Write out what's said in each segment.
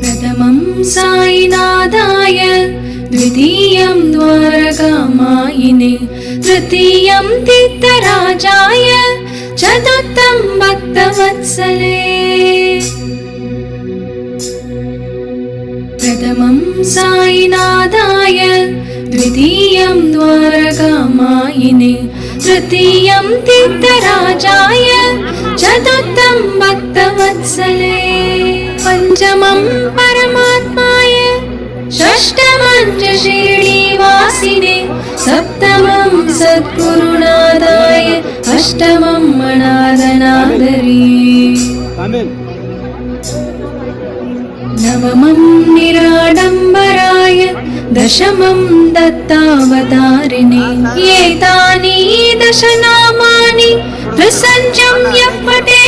प्रथमं साईनाथाय द्वितीयं द्वारकामायिने तृतीयं तीर्थराजाय चतुर्थं भक्तवत्सले। प्रथमं साईनाथाय द्वितीयं द्वारकामायिने तृतीयं तीर्थराजाय चतुर्थं भक्तवत्सले पञ्चमं परमात्माय षष्ठमञ्च श्रीनिवासिने सप्तमं सद्गुरुनाथाय अष्टमं मणादनादरी नवमं निराडम्बराय दशमं दत्तावतारिणे एतानि दशनामानि దుసంజం ఎప్పటే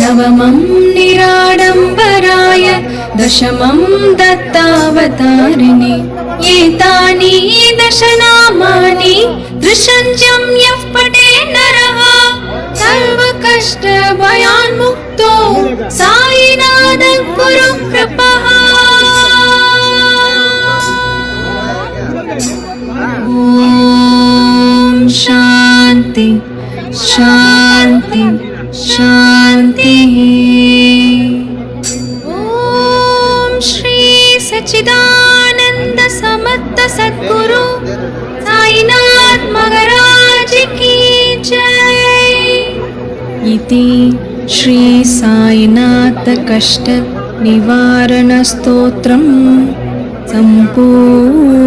నవమం నిరాడంబరాయ దశమం దత్తావతారిణి ఏతాని దశనామాని దృశంజం యః పఠే నరః సర్వ కష్ట భయాన్ముక్తో సాయినాథం కురు కృపః ॐ शान्ति शान्ति शान्तिः ॐ श्री सच्चिदानन्द समर्थ सद्गुरु साईनाथ महाराज की जय इति श्री साईनाथ कष्ट निवारणस्तोत्रं सम्पूर्णम्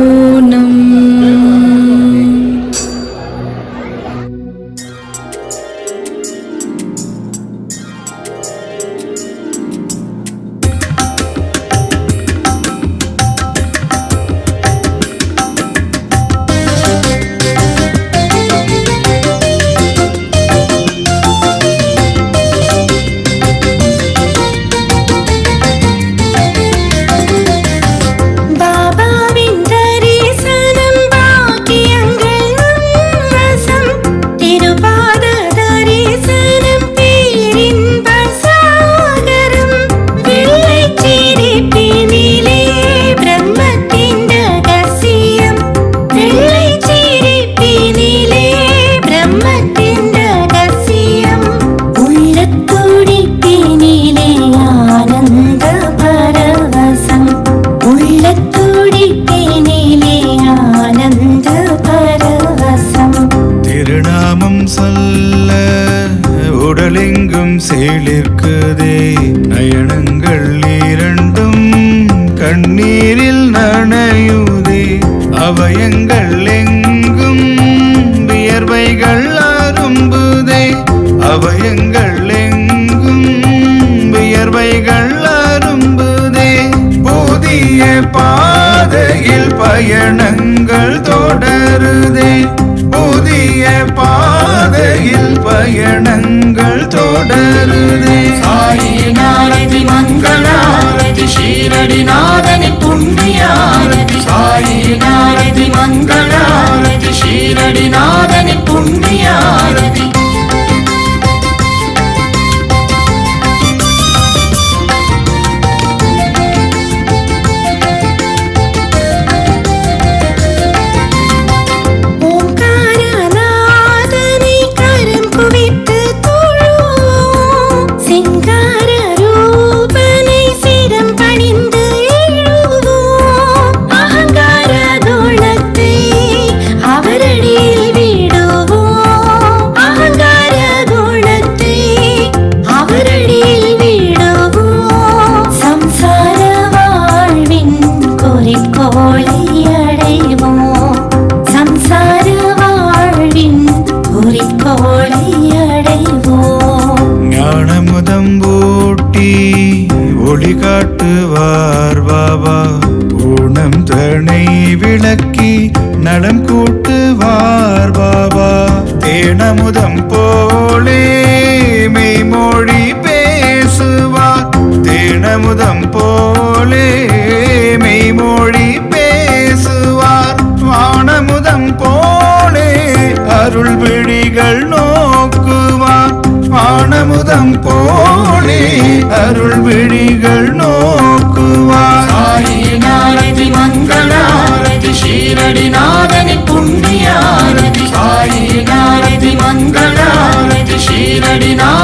எங்கும் சேலிருக்குதே நயனங்கள் இரண்டும் கண்ணீரில் நனையுதே. அவயங்கள் எங்கும் வியர்வைகள் அரும்புதே. அவயங்கள் எங்கும் வியர்வைகள் அரும்புதே. புதிய பாதையில் பயணங்கள் தொடருதே. புதிய பாதையில் பயணங்கள் தொடருதே. சாயி சாயினாரதி மங்களாரதி ஷீரடிநாதனி புண்ணியாரதி ஒளி காட்டுவார் பாபா. ஊனம் தனை விளக்கி நலம் கூட்டுவார் பாபா. தேனமுதம் போலே மெய்மொழி பேசுவார். தேனமுதம் போலே மெய்மொழி பேசுவார். வானமுதம் போலே அருள் விழிகள் அருள் விழிகள் நோக்குவார். ஆயினாரதி மங்களாரதி ஷீரடி நாதனி புண்ணியாரதி. ஆயினாரதி மங்களாரதி ஷீரடி நாதனி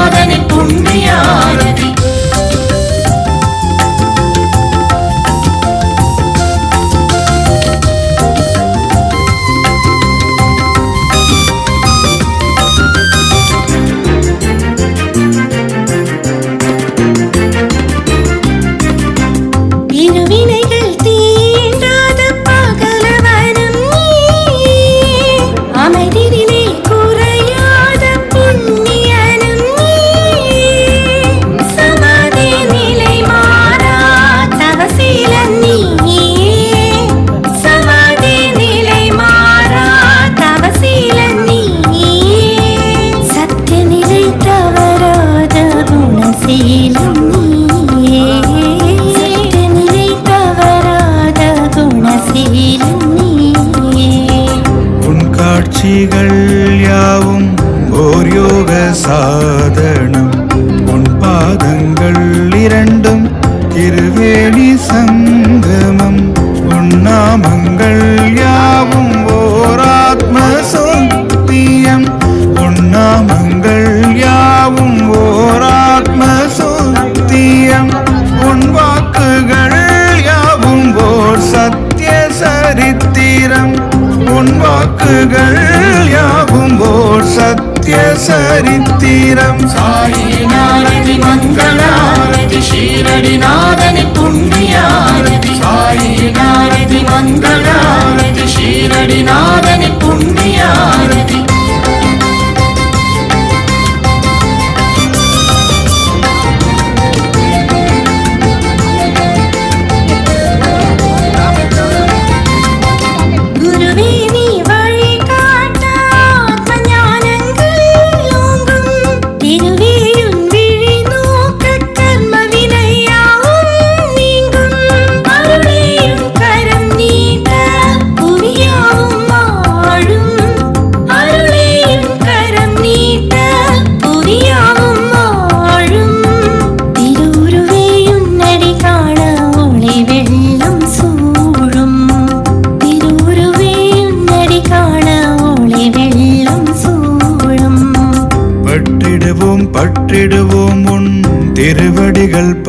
பாடினார்.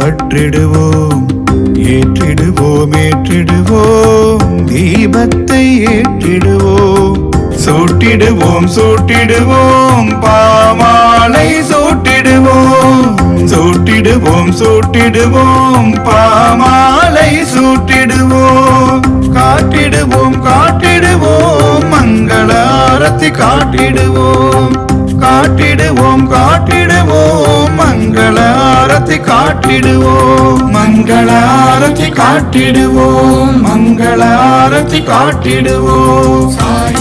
பற்றிடுவோம். ஏற்றிடுவோம் ஏற்றிடுவோம். தீபத்தை ஏற்றிடுவோம். சூட்டிடுவோம் சூட்டிடுவோம். பாமாலை சூட்டிடுவோம். சூட்டிடுவோம் சூட்டிடுவோம். பாமாலை சூட்டிடுவோம். காட்டிடுவோம் காட்டிடுவோம். மங்களாரத்தி காட்டிடுவோம். காட்டிடுவோம் காட்டிடுவோம். மங்கள ஆரத்தி காட்டிடுவோம். மங்கள ஆரத்தி காட்டிடுவோம். மங்கள ஆரத்தி காட்டிடுவோம். சாய்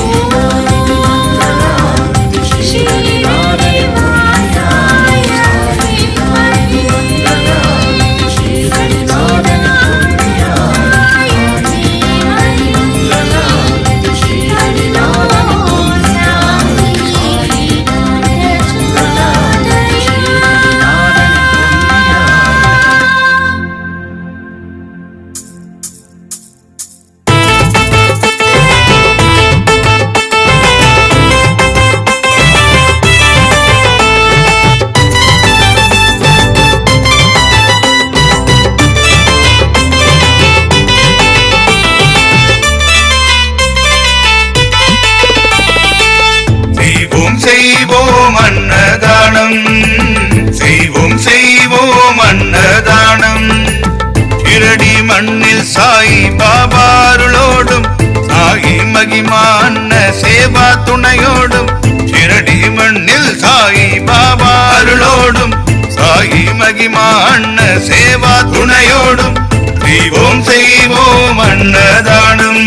பாபா அருளோடும் சாகி மகிமா அண்ண சேவா துணையோடும் செய்வோம் செய்வோம் அன்னதானம்.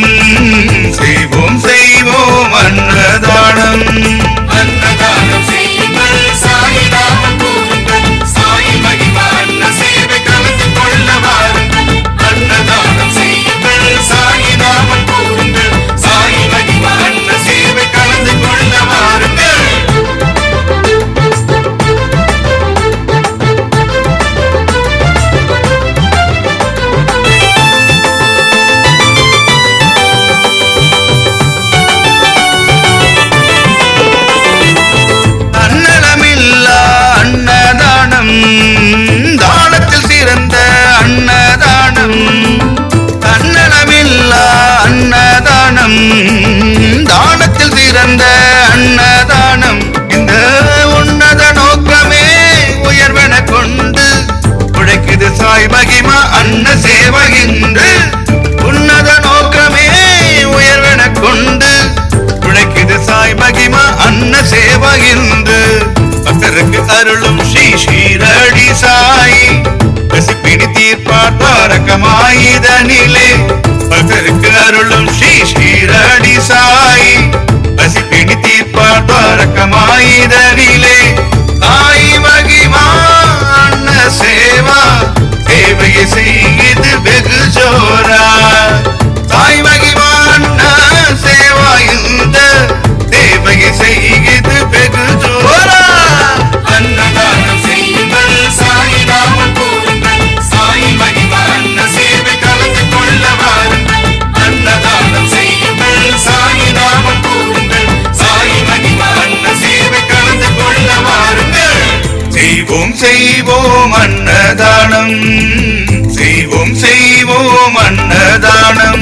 செய்வோம் செய்வோம் அன்னதானம். செய்வோம் அன்னதானம். செய்வோம் செய்வோம் அன்னதானம்.